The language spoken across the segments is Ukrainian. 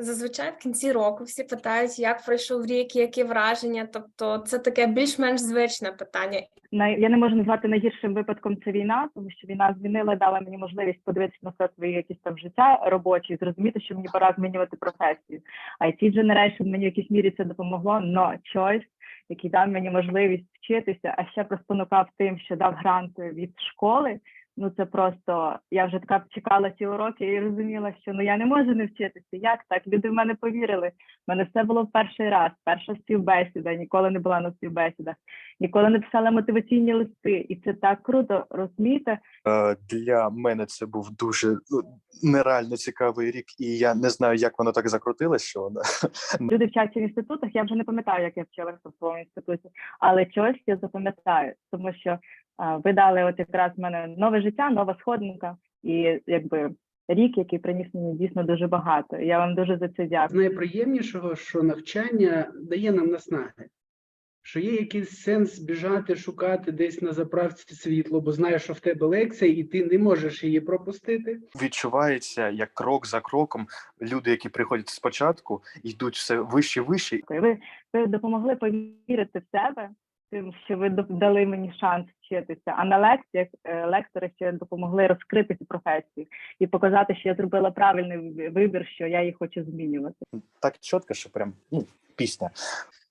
Зазвичай в кінці року всі питають, як пройшов рік, які враження. Тобто, це таке більш-менш звичне питання. Я не можу назвати найгіршим випадком це війна, тому що війна змінила, дала мені можливість подивитися на все своє якісь там життя робоче і зрозуміти, що мені пора змінювати професію. IT Generation мені в якійсь мірі це допомогло, но Choice, який дав мені можливість вчитися, а ще спонукав тим, що дав гранти від школи. Ну це просто я вже така чекала ці уроки і розуміла, що ну я не можу не вчитися. Як так? Люди в мене повірили. У мене все було в перший раз, перша співбесіда, ніколи не була на співбесідах ніколи не писала мотиваційні листи, і це так круто розумієте. Е, Для мене це був дуже ну, нереально цікавий рік, і я не знаю, як воно так закрутилось, що воно Люди вчаться в інститутах. Я вже не пам'ятаю, як я вчилася в своєму інституті, але чогось я запам'ятаю, тому що ви дали от якраз в мене нове життя, нова сходинка, і якби рік, який приніс мені дійсно дуже багато. Я вам дуже за це З дякую. найприємнішого, що навчання дає нам наснаги, що є якийсь сенс біжати, шукати десь на заправці світло, бо знаєш, що в тебе лекція, і ти не можеш її пропустити. відчувається як крок за кроком. Люди, які приходять спочатку, йдуть все вище, вище, Ви, ви допомогли повірити в себе. Тим, що ви дали мені шанс вчитися, а на лекціях е, лектори ще допомогли розкрити цю професію і показати, що я зробила правильний вибір- що я її хочу змінювати. так чітко, що прям ну, пісня.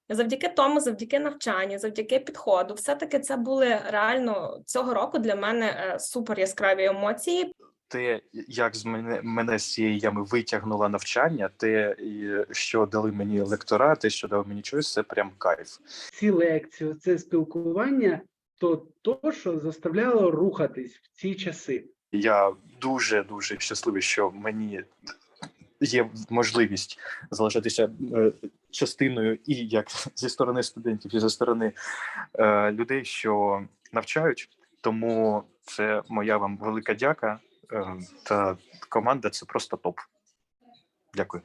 Завдяки тому, завдяки навчанню, завдяки підходу, все-таки це були реально цього року для мене е, супер яскраві емоції. Те, як з мене мене з цієї ями витягнуло навчання, те, що дали мені лектора, те, що дали мені щось, це прям кайф. Ці лекції, це спілкування, то то, що заставляло рухатись в ці часи. Я дуже дуже щасливий, що мені є можливість залишатися е, частиною і як зі сторони студентів, і зі сторони е, людей, що навчають. Тому це моя вам велика дяка. Е, та команда це просто топ. Дякую.